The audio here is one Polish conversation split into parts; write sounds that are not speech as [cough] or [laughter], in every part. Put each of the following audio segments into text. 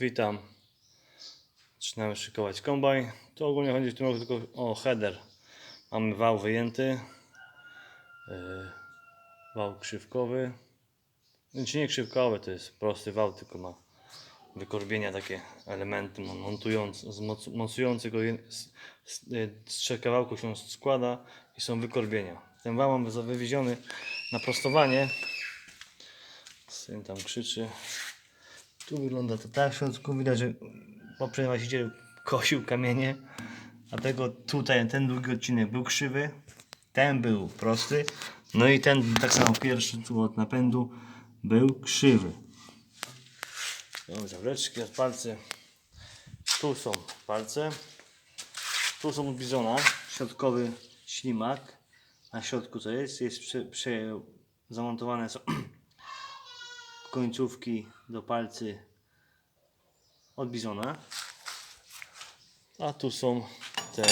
Witam. Zaczynamy szykować kombajn. Tu ogólnie chodzi w tym roku tylko o header. Mamy wał wyjęty. Yy, wał krzywkowy. Znaczy nie krzywkowy, to jest prosty wał, tylko ma wykorbienia takie elementy montujące, mocujące go. Z, z, yy, z trzech kawałków się składa i są wykorbienia. Ten wał mamy za- wywieziony na prostowanie. Syn tam krzyczy. Tu wygląda to tak, w środku widać, że poprzedni właściciel kosił kamienie, a tego tutaj, ten drugi odcinek był krzywy, ten był prosty, no i ten tak samo pierwszy tu od napędu był krzywy. Mamy zawleczki od palce. Tu są palce. Tu są od bizona, środkowy ślimak. Na środku co jest? Jest prze, prze, zamontowane są [clears throat] końcówki do palcy od bizona. A tu są te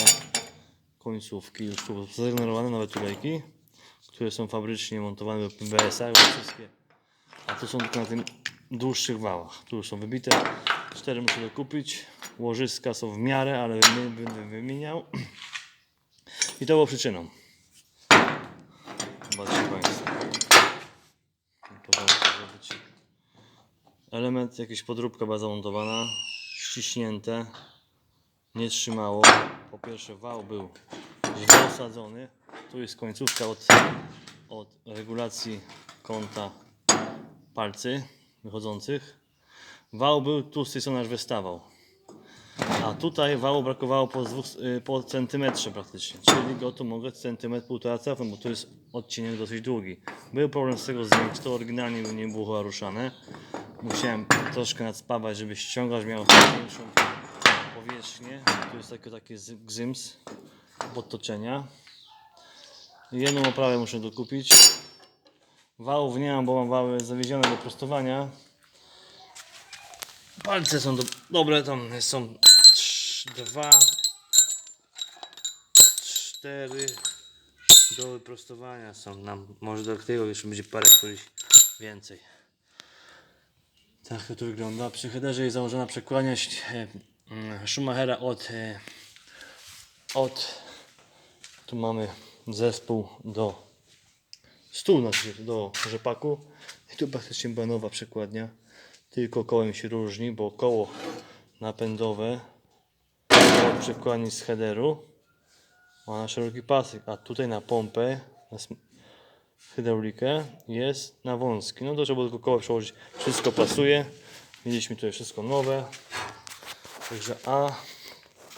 końcówki już tu zregenerowane, nowe tulejki, które są fabrycznie montowane w PBS-ach, wszystkie. A tu są tylko na tym dłuższych wałach. Tu już są wybite. Cztery muszę dokupić. Łożyska są w miarę, ale będę wymieniał. [clears throat] I to było przyczyną. Zobaczcie Państwo. Element, jakaś podróbka była zamontowana, ściśnięte, nie trzymało. Po pierwsze wał był źle osadzony. Tu jest końcówka od, od regulacji kąta palcy wychodzących. Wał był tu z tej strony aż wystawał. A tutaj wału brakowało po, dwóch, y, po centymetrze praktycznie. Czyli go tu mogę centymetr, półtora cofnąć, bo tu jest odcinek dosyć długi. Był problem z tego zdjęcia, to oryginalnie nie było ruszane. Musiałem troszkę nadspawać, żeby ściągacz miał większą powierzchnię. Tu jest taki, taki gzyms podtoczenia. Jedną oprawę muszę dokupić. Wałów nie mam, bo mam wały zawiezione do prostowania. Palce są do, dobre, tam są trz- dwa, cztery do wyprostowania są nam. Może do tego jeszcze będzie parę któryś więcej. Tak to tu wygląda. Przy headerze jest założona przekłaniać e, mm, Schumachera od, e, od tu mamy zespół do stół znaczy do rzepaku i tu praktycznie była nowa przekładnia tylko kołem się różni, bo koło napędowe od przekładni z headeru ma na szeroki pasek, a tutaj na pompę hydraulikę jest na wąski. No to trzeba tylko koło przełożyć. Wszystko pasuje. Mieliśmy tutaj wszystko nowe. Także a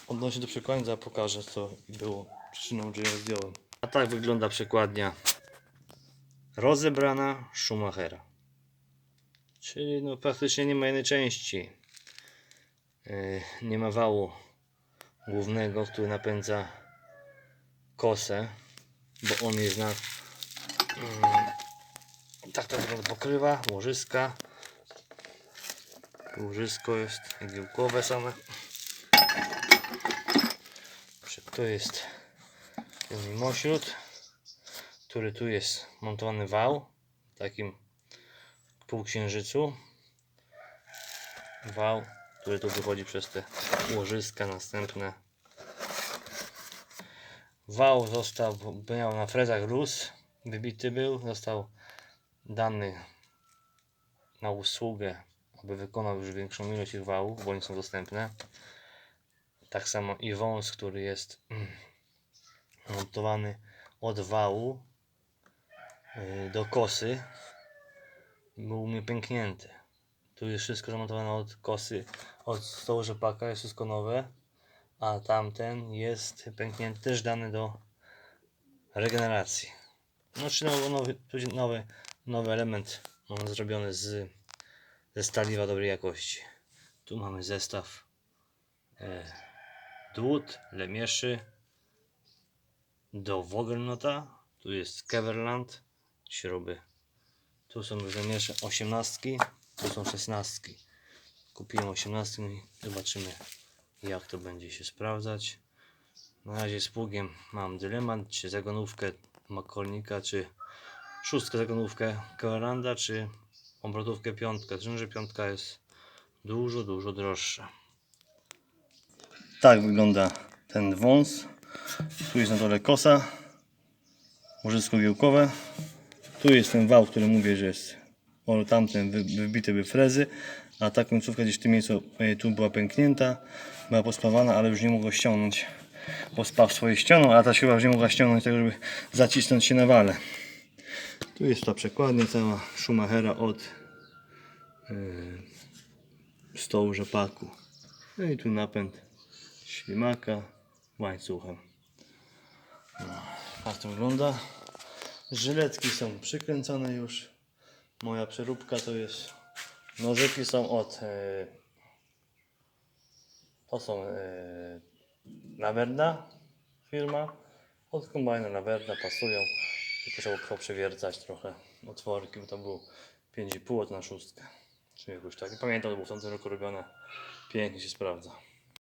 odnośnie do przekładni zaraz pokażę co było przyczyną, że ją zdjąłem. A tak wygląda przekładnia rozebrana Schumachera. Czyli no praktycznie nie ma jednej części. Yy, nie ma wału głównego, który napędza kosę, bo on jest na tak to wygląda pokrywa, łożyska. Łożysko jest igiełkowe same. To jest ten mimośród, który tu jest montowany wał w takim półksiężycu. Wał, który tu wychodzi przez te łożyska następne. Wał został, miał na frezach luz, wybity był, został dany na usługę, aby wykonał już większą ilość tych wałów, bo one są dostępne. Tak samo i wąs, który jest montowany od wału yy, do kosy, był mnie pęknięty. Tu jest wszystko zamontowane od kosy, od stołu rzepaka, jest wszystko nowe, a tamten jest pęknięty, też dany do regeneracji. No, czy nowy, nowy, nowy, element mamy zrobiony z, ze staliwa dobrej jakości. Tu mamy zestaw e, dłut, lemieszy do Wogelnota. Tu jest Keverland, śruby. Tu są lemiesze 18, tu są 16. Kupiłem 18 i zobaczymy jak to będzie się sprawdzać. Na razie z pługiem mam dylemat, czy zagonówkę makolnika, czy szóstkę zagonówkę Keverlanda, czy obrotówkę piątkę. Zresztą, że piątka jest dużo, dużo droższe. Tak wygląda ten wąs. Tu jest na dole kosa, łożysko giełkowe. Tu jest ten wał, który mówię, że jest o tamten wy- wybite by frezy, a ta końcówka gdzieś w tym miejscu e, tu była pęknięta, była pospawana, ale już nie mogła ściągnąć, bo spaw swoje ścianą, a ta chyba już nie mogła ściągnąć tak, żeby zacisnąć się na wale. Tu jest ta przekładnia cała Schumachera od yy, stołu rzepaku. No i tu napęd ślimaka łańcuchem. No, tak to wygląda. Żyletki są przykręcone już. Moja przeróbka to jest. Nożyki są od. E, to są e, Laverda firma. Od kombajna Laverda pasują. Tylko trzeba było przewiercać trochę otworki, bo to było 5,5 od na szóstkę. Czy jakoś tak. Nie pamiętam, to było w tamtym roku robione. Pięknie się sprawdza.